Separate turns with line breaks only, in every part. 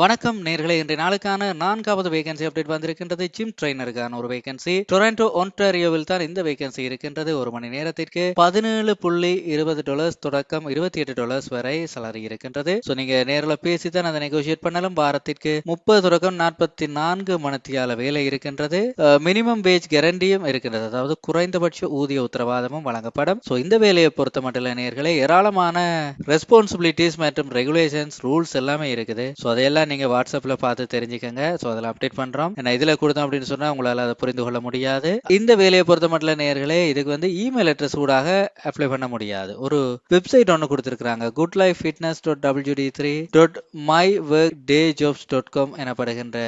வணக்கம் நேர்களே இன்றைய நாளுக்கான நான்காவது வேகன்சி அப்டேட் வந்திருக்கின்றது ஜிம் ட்ரைனருக்கான ஒரு வேகன்சி டொரண்டோ ஒன்டாரியோவில் தான் இந்த வேகன்சி இருக்கின்றது. ஒரு மணி நேரத்திற்கு பதினேழு புள்ளி இருபது டாலர்ஸ் தொடக்கம் இருபத்தி எட்டு டாலர்ஸ் வரை சலரி இருக்கின்றது. ஸோ நீங்க நேரில் பேசி தான் அதை நெகோசியேட் பண்ணலாம். வாரத்திற்கு முப்பது தொடக்கம் நாற்பத்தி நான்கு மணத்தியால வேலை இருக்கின்றது. மினிமம் வேஜ் கேரண்டியும் இருக்கின்றது. அதாவது குறைந்தபட்ச ஊதிய உத்தரவாதமும் வழங்கப்படும். ஸோ இந்த வேலையை பொறுத்த மட்டும் நேர்களே ஏராளமான ரெஸ்பான்சிபிலிட்டிஸ் மற்றும் ரெகுலேஷன்ஸ் ரூல்ஸ் எல்லாமே இருக்குது. ஸோ அதையெல்லாம் நீங்கள் வாட்ஸ்அப்பில் பார்த்து தெரிஞ்சுக்கோங்க. ஸோ அதில் அப்டேட் பண்ணுறோம் ஏன்னா இதில் கொடுத்தோம் அப்படின்னு சொன்னால் உங்களால் அதை புரிந்து கொள்ள முடியாது. இந்த வேலையை பொறுத்த மட்டும் நேர்களே இதுக்கு வந்து இமெயில் அட்ரஸ் ஊடாக அப்ளை பண்ண முடியாது. ஒரு வெப்சைட் ஒன்று கொடுத்துருக்காங்க good life fitness dot WD three dot my work day jobs dot com எனப்படுகின்ற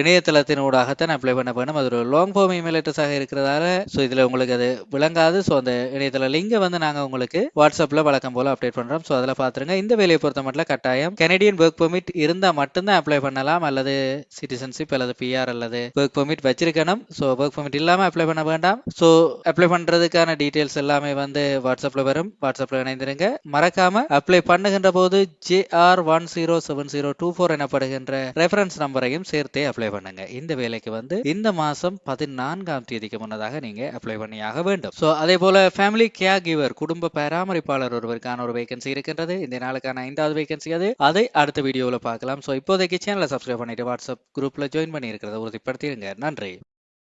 இணையதளத்தின் ஊடாகத்தான் அப்ளை பண்ண வேணும். அது ஒரு லாங் ஃபார்ம் இமெயில் அட்ரஸாக இருக்கிறதால ஸோ இதில் உங்களுக்கு அது விளங்காது. ஸோ அந்த இணையதள லிங்கை வந்து நாங்கள் உங்களுக்கு வாட்ஸ்அப்பில் வழக்கம் போல் அப்டேட் பண்ணுறோம் ஸோ அதில் பார்த்துருங்க. இந்த வேலையை பொறுத்த மட்டும் கட்டாயம். கனடியன் ஒர்க் பெர்மிட் இருந்தால் மட்டும் மட்டும்தான் அப்ளை பண்ணலாம். அல்லது சிட்டிசன்ஷிப் அல்லது பிஆர் அல்லது ஒர்க் பெர்மிட் வச்சிருக்கணும். ஸோ ஒர்க் பெர்மிட் இல்லாமல் அப்ளை பண்ண வேண்டாம். ஸோ அப்ளை பண்ணுறதுக்கான டீட்டெயில்ஸ் எல்லாமே வந்து வாட்ஸ்அப்பில் வரும். வாட்ஸ்அப்பில் இணைந்திருங்க. மறக்காம அப்ளை பண்ணுகின்ற போது JR one zero seven zero two four எனப்படுகின்ற ரெஃபரன்ஸ் நம்பரையும் சேர்த்தே அப்ளை பண்ணுங்க. இந்த வேலைக்கு வந்து இந்த மாதம் பதினான்காம் தேதிக்கு முன்னதாக நீங்க அப்ளை பண்ணியாக வேண்டும். ஸோ அதே போல ஃபேமிலி கேர் கிவர் குடும்ப பராமரிப்பாளர் ஒருவருக்கான ஒரு வேகன்சி இருக்கின்றது. இந்த நாளுக்கான ஐந்தாவது வேகன்சி அது. அதை அடுத்த வீடியோவில் பார்க்கலாம். ஸோ இப்போ இப்போதைக்கு சேனலை சப்ஸ்கிரைப் பண்ணிட்டு வாட்ஸ்அப் குரூப்ல ஜாயின் பண்ணியிருக்கிறத உறுதிப்படுத்திடுங்க. நன்றி.